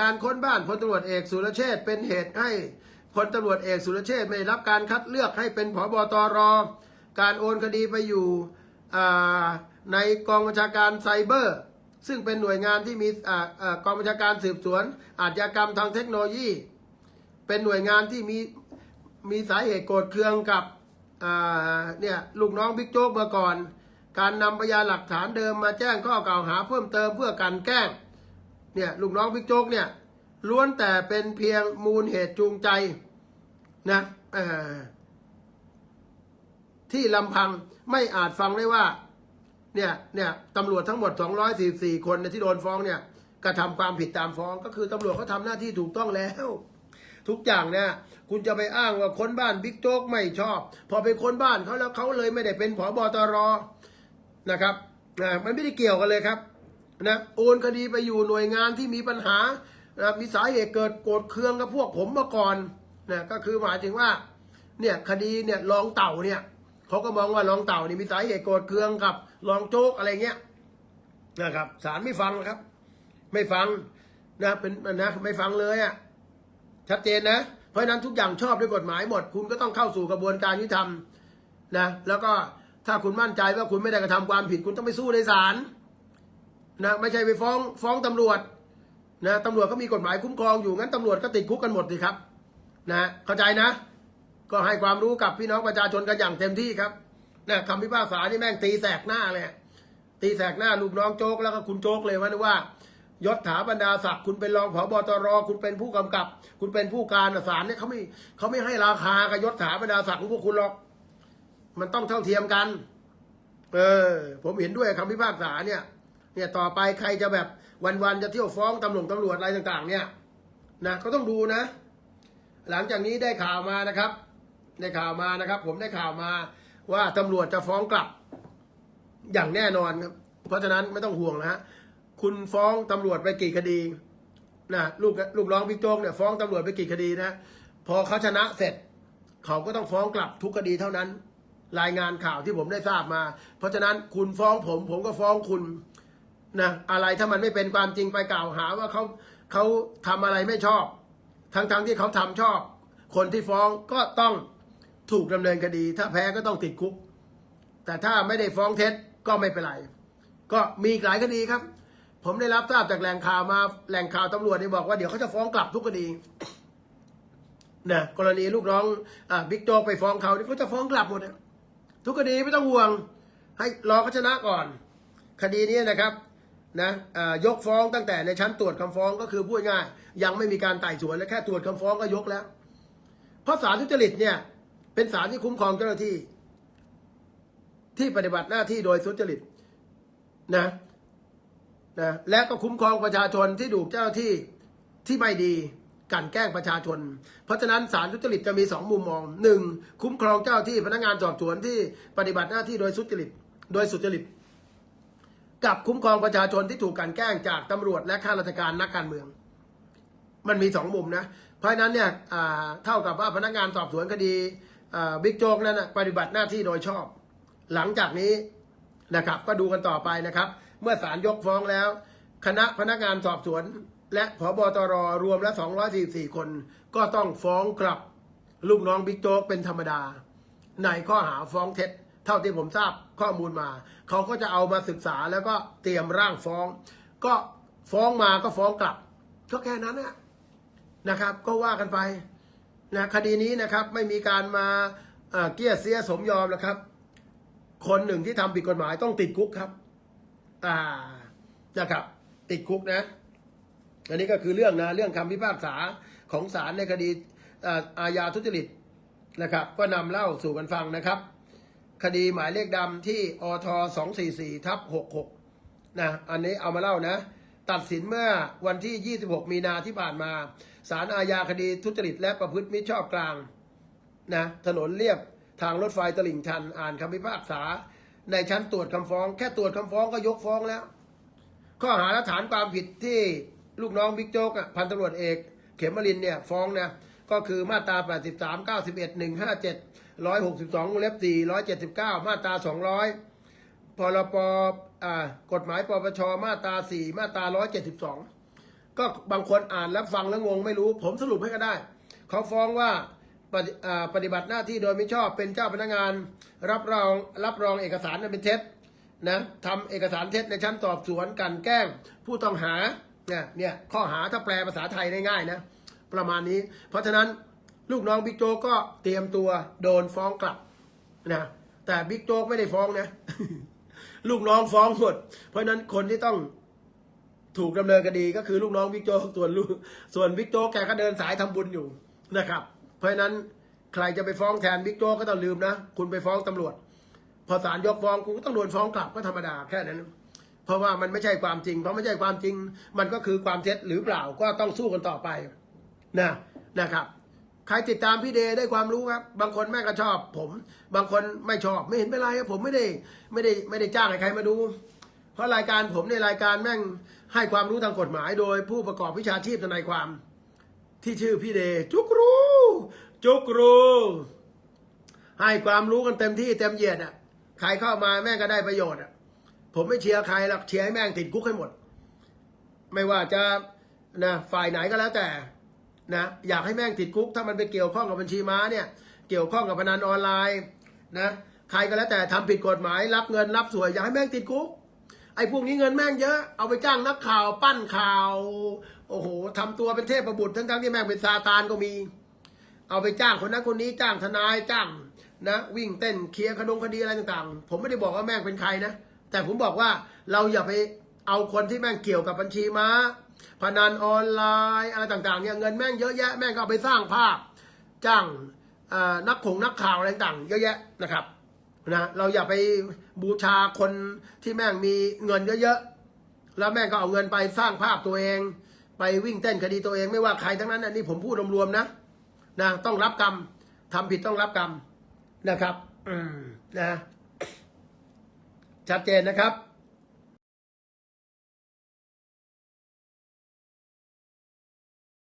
การค้นบ้านพลตำรวจเอกสุรเชษเป็นเหตุให้พลตำรวจเอกสุรเชษไม่รับการคัดเลือกให้เป็นผบตร การโอนคดีไปอยู่ในกองบัญชาการไซเบอร์ ซึ่งเป็นหน่วยงานที่มีออกองบัญชาการสืบสวน อาชญากรรมทางเทคโนโลยี เป็นหน่วยงานที่มีมีสาเหตุโกรธเคืองกับเนี่ยลูกน้องบิ๊กโจ๊กเมาก่อน การนำพยานหลักฐานเดิมมาแจ้งข้อกล่าวหาเพิ่มเติมเพื่อการแกล้ง เนี่ยลูกน้องบิ๊กโจ๊กเนี่ยล้วนแต่เป็นเพียงมูลเหตุจูงใจนะที่ลำพังไม่อาจฟังได้ว่า เนี่ยเนี่ยตำรวจทั้งหมด 244 คนเนี่ยที่โดนฟ้องเนี่ยกระทำความผิดตามฟ้องก็คือตำรวจเขาทำหน้าที่ถูกต้องแล้ว ทุกอย่างเนี่ยคุณจะไปอ้างว่าค้นบ้านบิ๊กโจ๊กไม่ชอบ พอไปค้นบ้านเขาแล้วเขาเลยไม่ได้เป็นผอบตรนะครับนะมันไม่ได้เกี่ยวกันเลยครับ นะโอนคดีไปอยู่หน่วยงานที่มีปัญหานะมีสาเหตุเกิดโกรธเคืองกับพวกผมมาก่อนนะก็คือหมายถึงว่าเนี่ยคดีเนี่ยรองเต่าเนี่ยเขาก็มองว่ารองเต่านี่มีสาเหตุโกรธเคืองกับรองโจ๊กอะไรเงี้ยนะครับศาลไม่ฟังนะครับ ไม่ฟังนะเป็นนะไม่ฟังเลยอะ่ะชัดเจนนะ เพราะนั้นทุกอย่างชอบด้วยกฎหมายหมด คุณก็ต้องเข้าสู่กระบวนการยุติธรรมนะแล้วก็ถ้าคุณมั่นใจว่าคุณไม่ได้กระทำความผิด คุณต้องไปสู้ในศาล นะไม่ใช่ไปฟ้องฟ้องตำรวจนะตำรวจก็มีกฎหมายคุ้มครองอยู่งั้นตำรวจก็ติดคุกกันหมดสิครับนะเข้าใจนะ ก็ให้ความรู้กับพี่น้องประชาชนกันอย่างเต็มที่ครับนะคำพิพากษานี่แม่งตีแสกหน้าเลยตีแสกหน้าลูกน้องโจ๊กแล้วก็คุณโจ๊กเลยว่านะว่ายศถาบรรดาศักดิ์คุณเป็นรองผบตรคุณเป็นผู้กำกับ คุณเป็นผู้การศาลเนี่ยเขาไม่เขาไม่ให้ราคากับยศถาบรรดาศักดิ์ของพวกคุณหรอก มันต้องเท่าเทียมกัน เออ ผมเห็นด้วยคำพิพากษาเนี่ย เนี่ยต่อไปใครจะแบบวันๆจะเที่ยวฟ้องตำรวจตำรวจอะไรต่างๆ เนี่ยนะก็ต้องดูนะ หลังจากนี้ได้ข่าวมานะครับ ได้ข่าวมานะครับ ผมได้ข่าวมาว่าตำรวจจะฟ้องกลับอย่างแน่นอนครับเพราะฉะนั้นไม่ต้องห่วงนะฮะคุณฟ้องตำรวจไปกี่คดีนะลูกลูกน้องบิ๊กโจ๊กเนี่ยฟ้องตำรวจไปกี่คดีนะพอเขาชนะเสร็จ เขาก็ต้องฟ้องกลับทุกคดีเท่านั้น รายงานข่าวที่ผมได้ทราบมา เพราะฉะนั้นคุณฟ้องผม ผมก็ฟ้องคุณ นะอะไรถ้ามันไม่เป็นความจริงไปกล่าวหาว่าเขาเขาทำอะไรไม่ชอบ ทั้งๆทที่เขาทำชอบ คนที่ฟ้องก็ต้องถูกดำเนินคดี ถ้าแพ้ก็ต้องติดคุก แต่ถ้าไม่ได้ฟ้องเท็จก็ไม่เป็นไร ก็มีอีกหลายคดีครับ ผมได้รับทราบจากแหล่งข่าวมาแหล่งข่าวตำรวจนี่บอกว่าเดี๋ยวเขาจะฟ้องกลับทุกคดีนะกรณีลูกน้องอ่าบิ๊กโจ๊กไปฟ้องเขานี่เขาจะฟ้องกลับหมดทุกคดีไม่ต้องห่วง ให้รอเขาชนะก่อน คดีนี้นะครับ นะยกฟ้องตั้งแต่ในชั้นตรวจคำฟ้องก็คือพูดง่ายยังไม่มีการไต่สวนและแค่ตรวจคำฟ้องก็ยกแล้ว เพราะศาลทุจริตเนี่ยเป็นศาลที่คุ้มครองเจ้าหน้าที่ ที่ปฏิบัติหน้าที่โดยสุจริตนะนะและก็คุ้มครองประชาชนที่ถูเจ้าหน้าที่ที่ไม่ดีกันแกล้งประชาชน เพราะฉะนั้นศาลทุจริตจะมีสองมุมมองหนึ่งคุ้มครองเจ้าหน้าที่พนักงานสอบสวนที่ปฏิบัติหน้าที่โดยสุจริต โดยสุจริต กับคุ้มครองประชาชนที่ถูกกลันแกล้งจากตำรวจและข้าราชการนักการเมือง มันมีสองมุมนะ เพราะฉะนั้นเนี่ยเท่ากับว่าพนักงานสอบสวนคดีบิ๊กโจ๊กนั้นปฏิบัติหน้าที่โดยชอบ หลังจากนี้นะครับ ก็ดูกันต่อไปนะครับ เมื่อศาลยกฟ้องแล้ว คณะพนักงานสอบสวน และผบตรรวมแล้ว244 คน ก็ต้องฟ้องกลับลูกน้องบิ๊กโจ๊กเป็นธรรมดา ในข้อหาฟ้องเท็จ เท่าที่ผมทราบข้อมูลมา เขาก็จะเอามาศึกษาแล้วก็เตรียมร่างฟ้อง ก็ฟ้องมาก็ฟ้องกลับก็แค่นั้นนะนะครับ ก็ว่ากันไปนะคดีนี้นะครับไม่มีการมาเกี้ยเสียสมยอมนะครับ คนหนึ่งที่ทำผิดกฎหมายต้องติดคุกครับ อ่านะครับ ติดคุกนะ อันนี้ก็คือเรื่องนะเรื่องคำพิพากษาของศาลในคดีอาอาญาทุจริตนะครับ ก็นำเล่าสู่กันฟังนะครับ คดีหมายเลขดำที่อท244ทับ66นะอันนี้เอามาเล่านะ ตัดสินเมื่อวันที่ 26 มีนาที่ผ่านมาศาลอาญาคดีทุจริตและประพฤติมิชอบกลางนะถนนเรียบทางรถไฟตลิ่งชัน อ่านคำพิพากษา ในชั้นตรวจคำฟ้อง แค่ตรวจคำฟ้องก็ยกฟ้องแล้ว ข้อหาและฐานความผิดที่ลูกน้องบิ๊กโจ๊กอะพันตำรวจเอก เขมรินเนี่ยฟ้องนะก็คือมาตรา 83 91 157 162วงเล็บ4 179มาตรา200พรปอ่ากฎหมายปปชมาตรา4มาตรา172ก็บางคนอ่านแล้วฟังแล้วงงไม่รู้ ผมสรุปให้ก็ได้ เขาฟ้องว่าปฏิอ่าปฏิบัติหน้าที่โดยไม่ชอบเป็นเจ้าพนักงาน รับรองรับรองเอกสารอันเป็นเท็จนะทำเอกสารเท็จในชั้นสอบสวนกันแกล้ง ผู้ต้องหาเนี่ยเนี่ยข้อหาถ้าแปลภาษาไทยได้ง่ายนะ ประมาณนี้ เพราะฉะนั้น ลูกน้องบิ๊กโจ๊กก็เตรียมตัวโดนฟ้องกลับนะแต่บิ๊กโจ๊กไม่ได้ฟ้องนะ ลูกน้องฟ้องหมด เพราะนั้นคนที่ต้องถูกดำเนินคดีก็คือลูกน้องบิ๊กโจ๊กส่วนลูกส่วนบิ๊กโจ๊กแกก็เดินสายทำบุญอยู่นะครับ เพราะนั้นใครจะไปฟ้องแทนบิ๊กโจ๊กก็ต้องลืมนะ คุณไปฟ้องตำรวจ พอศาลยกฟ้องคุณก็ต้องโดนฟ้องกลับก็ธรรมดาแค่นั้น เพราะว่ามันไม่ใช่ความจริง เพราะไม่ใช่ความจริง มันก็คือความเท็จหรือเปล่าก็ต้องสู้กันต่อไปนะนะครับ ใครติดตามพี่เดย์ได้ความรู้ครับ บางคนแม่ก็ชอบ ผม บางคนไม่ชอบไม่เห็นเป็นไรครับผมไม่ได้ไม่ได้ไม่ได้จ้างให้ใครมาดู เพราะรายการผมในรายการแม่งให้ความรู้ทางกฎหมาย โดยผู้ประกอบวิชาชีพทนายความ ที่ชื่อพี่เดย์จุกรูจุกรูให้ความรู้กันเต็มที่เต็มเหยียดอะใครเข้ามาแม่งก็ได้ประโยชน์อะผมไม่เชียร์ใครหรอกเชียร์ให้แม่งติดคุกให้หมด ไม่ว่าจะนะฝ่ายไหนก็แล้วแต่ นะอยากให้แม่งติดคุก ถ้ามันไปเกี่ยวข้องกับบัญชีม้าเนี่ยเกี่ยวข้องกับพนันออนไลน์นะใครก็แล้วแต่ทำผิดกฎหมายรับเงินรับสวยอยากให้แม่งติดคุกไอ้พวกนี้เงินแม่งเยอะเอาไปจ้างนักข่าวปั้นข่าว โอ้โหทำตัวเป็นเทพประบุตรทั้งๆที่แม่งเป็นซาตานก็มี เอาไปจ้างคนนั้นคนนี้จ้างทนายจ้างนะวิ่งเต้นเคลียร์คดงคดีอะไรต่างๆ ผมไม่ได้บอกว่าแม่งเป็นใครนะ แต่ผมบอกว่าเราอย่าไปเอาคนที่แม่งเกี่ยวกับบัญชีม้า พนันออนไลน์อะไรต่างๆเนี่ยเงินแม่งเยอะแยะแม่งก็เอาไปสร้างภาพจ้างนักขงนักข่าวอะไรต่างๆเยอะแยะนะครับนะเราอย่าไปบูชาคนที่แม่งมีเงินเยอะๆแล้วแม่งก็เอาเงินไปสร้างภาพตัวเอง ไปวิ่งเต้นคดีตัวเองไม่ว่าใครทั้งนั้นอันนี้ผมพูดรวมๆนะนะต้องรับกรรมทำผิดต้องรับกรรมนะครับ อืมนะ ชัดเจนนะครับ